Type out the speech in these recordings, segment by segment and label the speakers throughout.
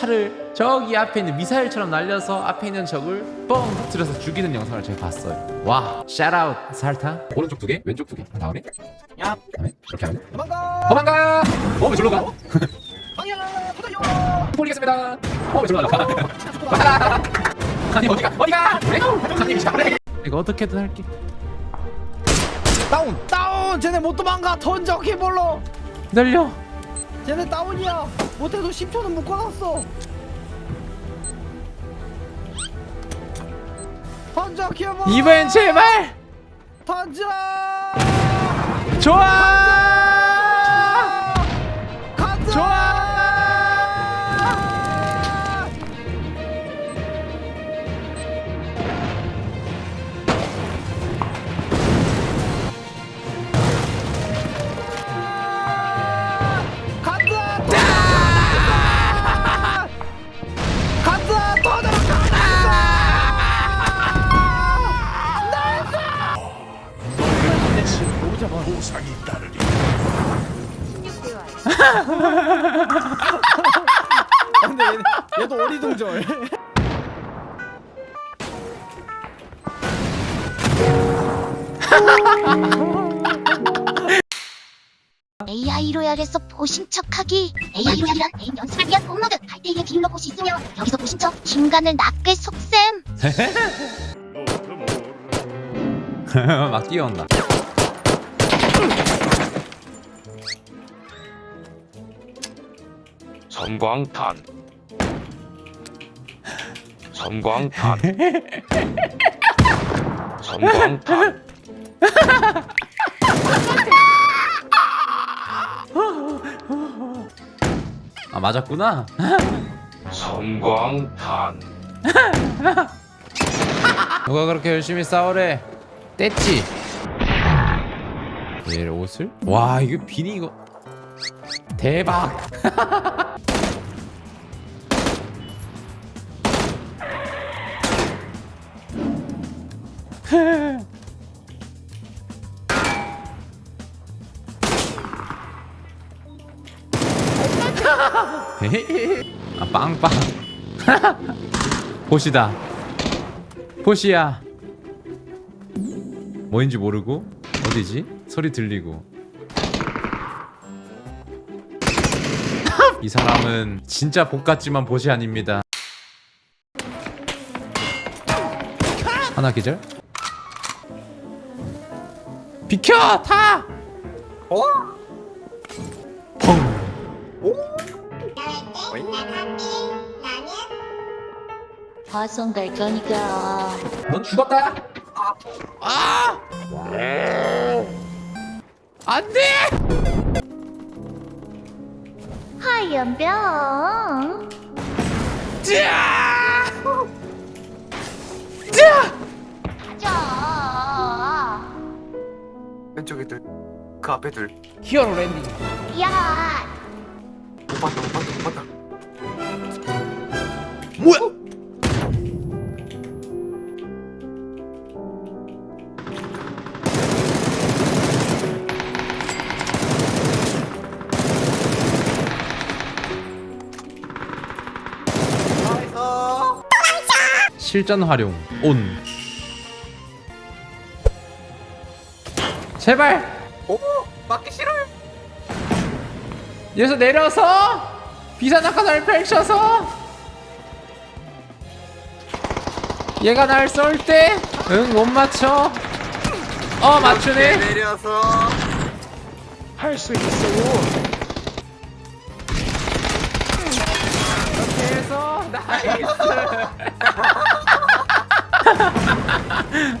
Speaker 1: 차를 저기 앞에 있는 미사일처럼 날려서 앞에 있는 적을 뻥 터뜨려서 죽이는 영상을 제가 봤어요. 와, 샤라웃 살타. 오른쪽 두 개, 왼쪽 두 개. 다음에
Speaker 2: 야
Speaker 1: 다음에 이렇게 하면
Speaker 2: 도망가
Speaker 1: 도망가. 어, 왜 절로 가?
Speaker 2: 방향 터져요
Speaker 1: 폴리겠습니다. 어, 왜 절로 가? 아니 어디가? 어디가? 레고. 아니 잘해. 이거 어떻게든 할게.
Speaker 2: 다운 다운 쟤네 못 도망가 던져 키볼로
Speaker 1: 기다려.
Speaker 2: 쟤네 다운이야 못해도 10초는 묶어놨어 던져 키볼
Speaker 1: 이번엔 제발.
Speaker 2: 던져
Speaker 1: 좋아.
Speaker 2: 근데 얘, 얘도 어리둥절
Speaker 3: AI로 야해서 보신 척하기 AI로 야한 개인 연습을 위한 홈모드 갈대의 비밀로 곳이 있으며 여기서 보신 척 인간을 낫게 속셈
Speaker 1: 막 뛰어온다.
Speaker 4: 섬광탄 섬광탄 섬광탄
Speaker 1: 아 맞았구나.
Speaker 4: 섬광탄
Speaker 1: 누가 그렇게 열심히 싸우래? 뗐지. 얘 옷을? 와 이거 비니 이거 대박. 아 빵빵. 보시다. 보시야. 뭐인지 모르고 어디지? 소리 들리고. 이 사람은 진짜 복 같지만 보시 아닙니다. 하나 기절. 비켜 타.
Speaker 2: 어?
Speaker 1: 펑.
Speaker 3: 화성 갈 거니까
Speaker 1: 넌 죽었다. 아. 안 돼.
Speaker 3: 하얀 병
Speaker 1: 자! 자!
Speaker 5: 왼쪽에 둘, 그 앞에 둘.
Speaker 1: 히어로 랜딩.
Speaker 5: 야못 봤다, 못 봤다, 못 봤다.
Speaker 1: 뭐야? 실전 활용 온. 제발.
Speaker 5: 오, 맞기 싫어요.
Speaker 1: 여기서 내려서 비사 낙하산을 펼쳐서 얘가 날 쏠 때 응 못 맞춰. 어 맞추네.
Speaker 5: 내려서.
Speaker 4: 할 수 있어요.
Speaker 1: 그래서 나이스.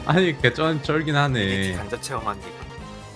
Speaker 1: 아니 개쩔 쩔긴 하네.
Speaker 5: 간자 체험한 게.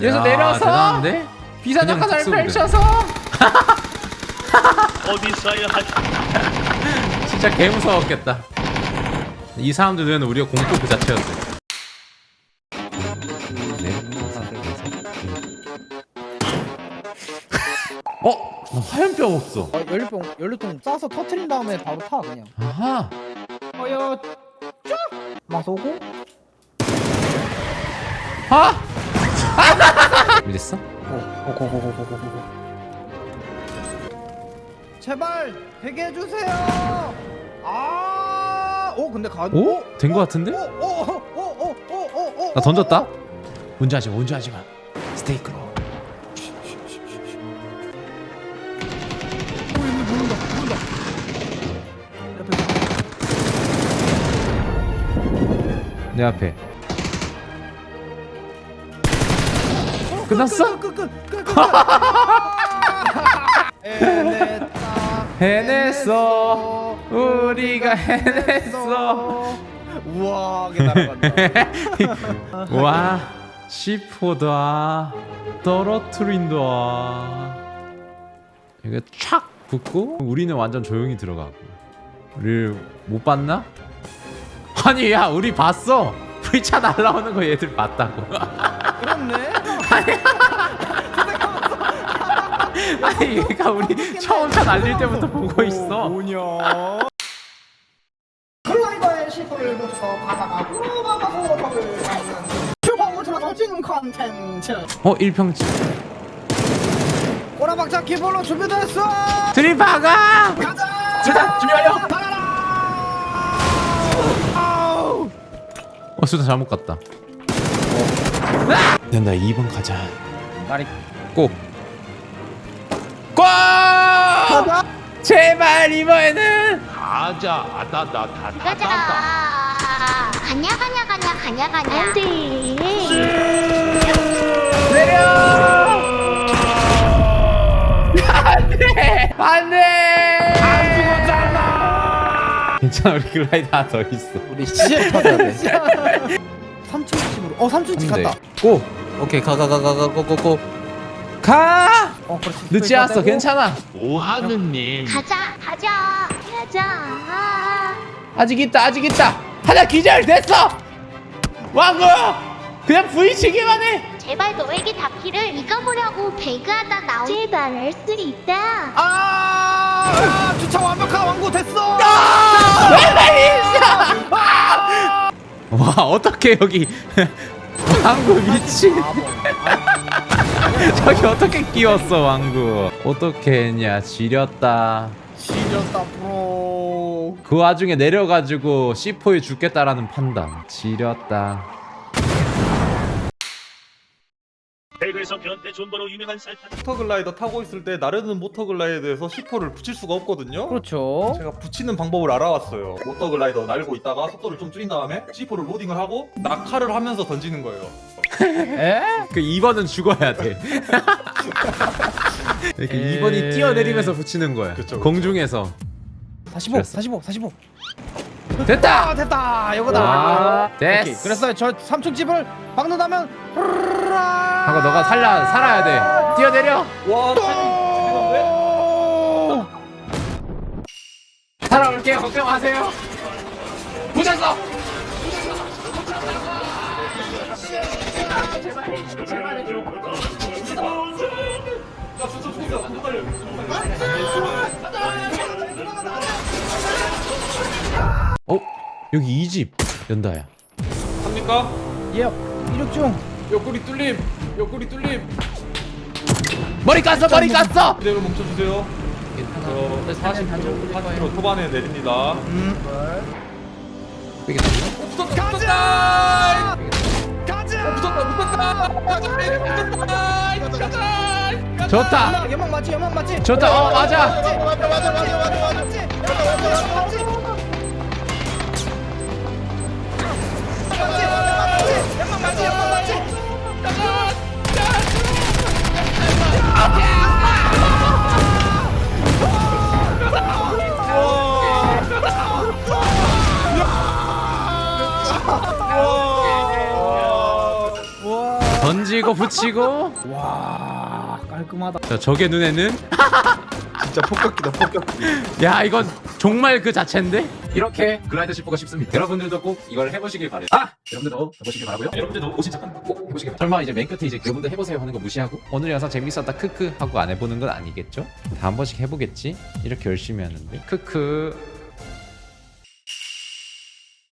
Speaker 1: 여기서. 내려서 대단한데?
Speaker 5: 그냥
Speaker 1: 펼쳐서
Speaker 4: 어디 하지
Speaker 1: 진짜 개 무서웠겠다 이 사람들 눈에는 우리가 공포 그 자체였어. 어? 나 화염병 없어
Speaker 2: 어, 연료통 연료통 싸서 터트린 다음에 바로 타 그냥
Speaker 1: 아하
Speaker 2: 어여 막 쏘고
Speaker 1: 아! 준비됐어?
Speaker 2: 고고고고고고고 제발 되게 해주세요. 아, 오 근데 가.
Speaker 1: 오? 된 거 같은데?
Speaker 2: 오오오오오오오.
Speaker 1: 나 던졌다. 문제 하지 마. 문제 하지 마. 스테이크로.
Speaker 2: 오 여기 모른다 모른다.
Speaker 1: 내 앞에. 끝났어?
Speaker 2: 해냈다.
Speaker 1: 해냈어. 우리가 해냈어.
Speaker 2: 날아간다.
Speaker 1: 와, 시포다. 떨어뜨린다. 이거 촥 붙고 우리는 완전 조용히 들어가고. 우리 못 봤나? 아니 야 우리 봤어. 우리 차 날라오는 거 얘들 봤다고.
Speaker 2: 그렇네.
Speaker 1: 아니 얘가 우리 처음 차 날릴 때부터 보고 있어.
Speaker 2: 뭐냐? 클라이더의 시도를 붙여서 바다가 물어봐서 덕을 받는 슈퍼 울트라 더진 컨텐츠
Speaker 1: 어 일평집.
Speaker 2: 꼬라박자 키볼로 준비됐어
Speaker 1: 드리바가.
Speaker 2: 가자
Speaker 1: 수다 준비 완료.
Speaker 2: 아우
Speaker 1: 어 수다 잘못 갔다. 된다 2번 가자.
Speaker 2: 나리
Speaker 1: 꼭. 꼭! 제발 이번에는
Speaker 4: 가자 아따
Speaker 3: 가자.
Speaker 4: 나다다 다다
Speaker 3: 가냐 가냐 가냐 가냐 가냐. 안돼.
Speaker 1: 안돼. 안 죽었잖아. 괜찮아 우리 글라이드 하나 더 있어.
Speaker 2: 우리 CL 타야 돼 3층 집으로 어 3층 집 갔다
Speaker 1: 고. 오케이 가 가 가 가 가 고 고 고. 가.
Speaker 2: 어 그렇지
Speaker 1: 늦지 않았어 괜찮아.
Speaker 4: 뭐하느님
Speaker 3: 가자 가자 가자.
Speaker 1: 아직 있다 아직 있다. 하나 기절 됐어. 왕구. 그냥 부딪히기만 해.
Speaker 3: 제발 너에게 닿기를 잊어보려고 배그하다 나온 제발 할수 있다.
Speaker 2: 아 아, 주차 완벽한 왕고 됐어
Speaker 1: 와 어떻게 여기 왕구 미친. 저기 어떻게 끼웠어 왕구. 어떻게 했냐 지렸다.
Speaker 2: 지렸다 프로
Speaker 1: 그 와중에 내려가지고 C4에 죽겠다라는 판단 지렸다
Speaker 6: 배그에서 변태 존버로 유명한 살판
Speaker 7: 모터글라이더 타고 있을 때 나르는 모터글라이더에서 C4를 붙일 수가 없거든요.
Speaker 2: 그렇죠
Speaker 7: 제가 붙이는 방법을 알아왔어요. 모터글라이더 날고 있다가 속도를 좀 줄인 다음에 C4를 로딩을 하고 낙하를 하면서 던지는 거예요.
Speaker 2: 에?
Speaker 1: 그 2번은 죽어야 돼 이렇게
Speaker 2: 에이.
Speaker 1: 2번이 뛰어내리면서 붙이는 거야
Speaker 7: 그쵸, 그쵸.
Speaker 1: 공중에서
Speaker 2: 45 45 45
Speaker 1: 됐다
Speaker 2: 아 됐다 이거다
Speaker 1: 와,
Speaker 2: 오케이.
Speaker 1: 됐어.
Speaker 2: 그래서 저 3층 집을 박는다면
Speaker 1: 하고 너가 살라 살아야 돼. 뛰어내려.
Speaker 7: 와,
Speaker 1: 살아올게요 걱정 마세요. 부셨어 어? 여기 이 집 연다야.
Speaker 7: 합니까?
Speaker 2: 예 이륙 중
Speaker 7: 옆구리 뚫림, 옆구리 뚫림.
Speaker 1: 머리 깠어 머리 깠어.
Speaker 7: 그대로 멈춰주세요. 저 40km, 40km 초반에 내립니다.
Speaker 2: 가자! 가자!
Speaker 1: 좋다.
Speaker 2: 연막 맞지 연막 맞지?
Speaker 1: 좋다. 어 맞아.
Speaker 2: 맞지? 맞지? 맞지? 맞지? 맞지 맞지 연막 맞지 연막 맞지
Speaker 1: 던지고 붙이고?
Speaker 2: 와 깔끔하다.
Speaker 1: 자 적의 눈에는?
Speaker 7: 진짜 폭격기다, 폭격기.
Speaker 1: 야 이건 정말 그 자체인데? 이렇게 글라이더 씹기가 쉽습니다. 여러분들도 꼭 이걸 해보시길 바래요. 아! 여러분들도 해보시길 바라고요. 여러분들도 오신 척하는 거꼭 해보시길 바래요. 설마 이제 맨 끝에 이제 여러분들 해보세요 하는 거 무시하고? 오늘 영상 재밌었다 크크 하고 안 해보는 건 아니겠죠? 다 한 번씩 해보겠지? 이렇게 열심히 하는데. 크크.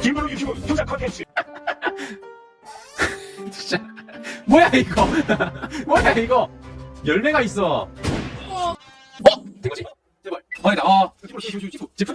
Speaker 6: 김으로 유튜브 투자 컨텐츠.
Speaker 1: 진짜. 뭐야 이거? 뭐야 이거? 열매가 있어. 어? 된 거지? 제발.
Speaker 8: 어이다 어 继续继续继续